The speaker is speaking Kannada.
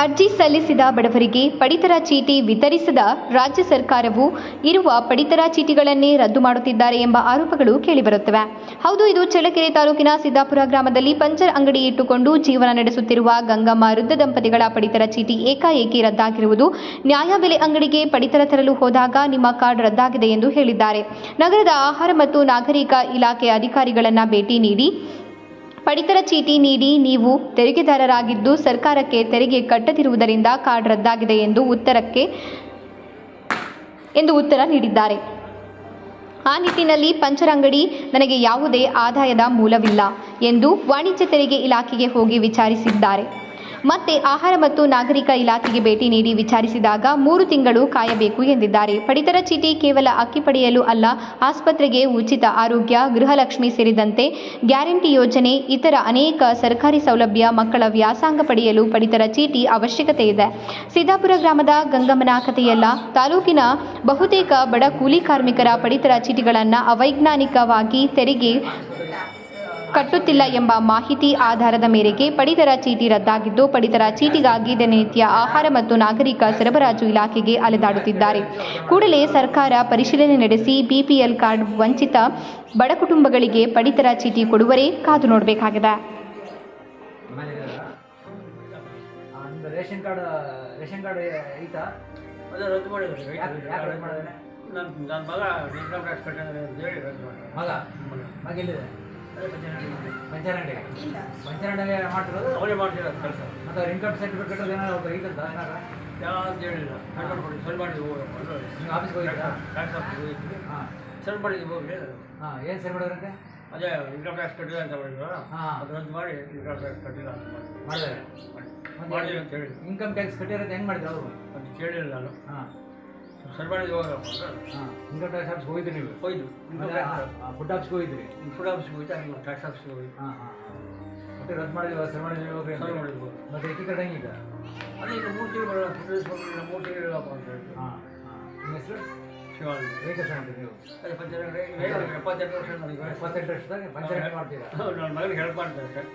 ಅರ್ಜಿ ಸಲ್ಲಿಸಿದ ಬಡವರಿಗೆ ಪಡಿತರ ಚೀಟಿ ವಿತರಿಸದ ರಾಜ್ಯ ಸರ್ಕಾರವು ಇರುವ ಪಡಿತರ ಚೀಟಿಗಳನ್ನೇ ರದ್ದು ಮಾಡುತ್ತಿದ್ದಾರೆ ಎಂಬ ಆರೋಪಗಳು ಕೇಳಿಬರುತ್ತವೆ. ಹೌದು, ಇದು ಚಳ್ಳಕೆರೆ ತಾಲೂಕಿನ ಸಿದ್ದಾಪುರ ಗ್ರಾಮದಲ್ಲಿ ಪಂಚರ್ ಅಂಗಡಿ ಇಟ್ಟುಕೊಂಡು ಜೀವನ ನಡೆಸುತ್ತಿರುವ ಗಂಗಮ್ಮ ವೃದ್ಧ ದಂಪತಿಗಳ ಪಡಿತರ ಚೀಟಿ ಏಕಾಏಕಿ ರದ್ದಾಗಿರುವುದು. ನ್ಯಾಯಬೆಲೆ ಅಂಗಡಿಗೆ ಪಡಿತರ ತರಲು ಹೋದಾಗ ನಿಮ್ಮ ಕಾರ್ಡ್ ರದ್ದಾಗಿದೆ ಎಂದು ಹೇಳಿದ್ದಾರೆ. ನಗರದ ಆಹಾರ ಮತ್ತು ನಾಗರಿಕ ಇಲಾಖೆ ಅಧಿಕಾರಿಗಳನ್ನು ಭೇಟಿ ನೀಡಿ ಪಡಿತರ ಚೀಟಿ ನೀಡಿ ನೀವು ತೆರಿಗೆದಾರರಾಗಿದ್ದು ಸರ್ಕಾರಕ್ಕೆ ತೆರಿಗೆ ಕಟ್ಟದಿರುವುದರಿಂದ ಕಾರ್ಡ್ ರದ್ದಾಗಿದೆ ಎಂದು ಉತ್ತರಕ್ಕೆ, ಎಂದು ಉತ್ತರ ನೀಡಿದ್ದಾರೆ. ಆ ನಿಟ್ಟಿನಲ್ಲಿ ಪಂಚರಂಗಡಿ ನನಗೆ ಯಾವುದೇ ಆದಾಯದ ಮೂಲವಿಲ್ಲ ಎಂದು ವಾಣಿಜ್ಯ ತೆರಿಗೆ ಇಲಾಖೆಗೆ ಹೋಗಿ ವಿಚಾರಿಸಿದ್ದಾರೆ. ಮತ್ತೆ ಆಹಾರ ಮತ್ತು ನಾಗರಿಕ ಇಲಾಖೆಗೆ ಭೇಟಿ ನೀಡಿ ವಿಚಾರಿಸಿದಾಗ ಮೂರು ತಿಂಗಳು ಕಾಯಬೇಕು ಎಂದಿದ್ದಾರೆ. ಪಡಿತರ ಚೀಟಿ ಕೇವಲ ಅಕ್ಕಿ ಪಡೆಯಲು ಅಲ್ಲ, ಆಸ್ಪತ್ರೆಗೆ ಉಚಿತ ಆರೋಗ್ಯ, ಗೃಹಲಕ್ಷ್ಮಿ ಸೇರಿದಂತೆ ಗ್ಯಾರಂಟಿ ಯೋಜನೆ, ಇತರ ಅನೇಕ ಸರ್ಕಾರಿ ಸೌಲಭ್ಯ, ಮಕ್ಕಳ ವ್ಯಾಸಂಗ ಪಡೆಯಲು ಪಡಿತರ ಚೀಟಿ ಅವಶ್ಯಕತೆ ಇದೆ. ಸಿದ್ದಾಪುರ ಗ್ರಾಮದ ಗಂಗಮ್ಮನ ಕಥೆಯಲ್ಲ, ತಾಲೂಕಿನ ಬಹುತೇಕ ಬಡ ಕೂಲಿ ಕಾರ್ಮಿಕರ ಪಡಿತರ ಚೀಟಿಗಳನ್ನು ಅವೈಜ್ಞಾನಿಕವಾಗಿ ತೆರಿಗೆ ಕಟ್ಟುತ್ತಿಲ್ಲ ಎಂಬ ಮಾಹಿತಿ ಆಧಾರದ ಮೇರೆಗೆ ಪಡಿತರ ಚೀಟಿ ರದ್ದಾಗಿದ್ದು ಪಡಿತರ ಚೀಟಿಗಾಗಿ ದಿನನಿತ್ಯ ಆಹಾರ ಮತ್ತು ನಾಗರಿಕ ಸರಬರಾಜು ಇಲಾಖೆಗೆ ಅಲೆದಾಡುತ್ತಿದ್ದಾರೆ. ಕೂಡಲೇ ಸರ್ಕಾರ ಪರಿಶೀಲನೆ ನಡೆಸಿ ಬಿಪಿಎಲ್ ಕಾರ್ಡ್ ವಂಚಿತ ಬಡ ಕುಟುಂಬಗಳಿಗೆ ಪಡಿತರ ಚೀಟಿ ಕೊಡುವರೇ ಕಾದು ನೋಡಬೇಕಾಗಿದೆ. ರೇಷನ್ ಕಾರ್ಡ್ ರೇಷನ್ ಕಾರ್ಡ್ ಐತಾ? ಅದು ರದ್ದು ಮಾಡಿದ್ರು? ನನ್ನ ನನ್ನ ಮಗ ಇನ್ಕಮ್ ಟ್ಯಾಕ್ಸ್ ಕಟ್ಟಿದ್ರೆ ಅಂತ ಹೇಳಿ ರದ್ದು ಮಾಡಿ ಮಗ ಮಗ. ಮಗ ಎಲ್ಲಿದೆ? ಅದೇ ಪಂಚಾಯತ್ ಮಾಡಿ. ಪಂಚರಂಡೆ ಪಂಚರಂಡೆ ಮಾಡ್ತಿರೋದು? ಅವರೇ ಮಾಡ್ತಿರೋದು ಕೆಲಸ. ಮತ್ತೆ ಇನ್ಕಮ್ ಸರ್ಟಿಫಿಕೇಟ್ ಏನಾದ್ರು ಒಬ್ಬ ಐತಂತ ಏನಾರ ಯಾವ್ದು ಹೇಳಿಲ್ಲ ಸರ್ ಮಾಡಿ ನೀವು ಆಫೀಸ್ಗೆ ಹೋಗಿದ್ರಾ? ಟ್ಯಾಕ್ಸ್ ಹೋಗಿದ್ವಿ. ಹಾಂ. ಸರ್ ಮಾಡಿ ಹೋಗಿ ಹಾಂ ಏನು ಸರಿ ಮಾಡಿದ್ರಂತೆ? ಅದೇ ಇನ್ಕಮ್ ಟ್ಯಾಕ್ಸ್ ಕಟ್ಟಿಲ್ಲ ಅಂತ ಮಾಡಿದ್ರು ಹಾ. ಅದು ರದ್ದು ಮಾಡಿ ಇನ್ಕಮ್ ಟ್ಯಾಕ್ಸ್ ಕಟ್ಟಿಲ್ಲ ಅಂತ ಮಾಡಿದ್ದಾರೆ. ಅಂತ ಹೇಳಿ ಇನ್ಕಮ್ ಟ್ಯಾಕ್ಸ್ ಕಟ್ಟಿರೋದು ಹೆಂಗೆ ಮಾಡಿದ್ರು ಅವರು? ಅದು ಕೇಳಿಲ್ಲ ನಾನು. ಹಾಂ. ಸರ್ ಮಾಡಿ ಹೋಗಪ್ಪ ಅಂದ್ರೆ ಹಾಂ ಇನ್ಕಮ್ ಟ್ಯಾಕ್ಸ್ ಆಫೀಸ್ಗೆ ಹೋಗಿದ್ರಿ ನೀವು? ಹೋಯ್ತು. ಫುಡ್ ಆಫೀಸ್ಗೆ ಹೋಗಿದ್ರಿ? ಫುಡ್ ಆಫೀಸ್ಗೆ ಹೋಯ್ತು ಅಲ್ಲಿ ಟ್ಯಾಕ್ಸ್ ಆಫೀಸ್ಗೆ ಹೋಗಿ. ಹಾಂ ಹಾಂ ಮತ್ತೆ ರದ್ದು ಮಾಡಿದ್ವಿ ಸರಿ ಮಾಡಿದ್ವಿ ಮತ್ತೆ ಹೆಂಗೀಗ ಅದೇ ಈಗ ಮೂರು ತಿಂಗಳು ಮೂರು ತಿಂಗಳು ಅಂತ ಹೇಳಿ ಹಾಂ ನಿಮ್ಮ ಹೆಸರು? ರೇಖಾ ನೀವು? ಅದೇ ಪಂಚಾಯತ್ ಎಪ್ಪತ್ತೆಂಟು ವರ್ಷ ನನಗೆ. ಇಪ್ಪತ್ತೆಂಟು ವರ್ಷದಾಗ ಪಂಚರಂಡೆ ಮಾಡ್ತೀರಾ? ನನ್ನ ಮಗನಿಗೆ ಹೆಲ್ಪ್ ಮಾಡ್ತಾರೆ ಸರ್.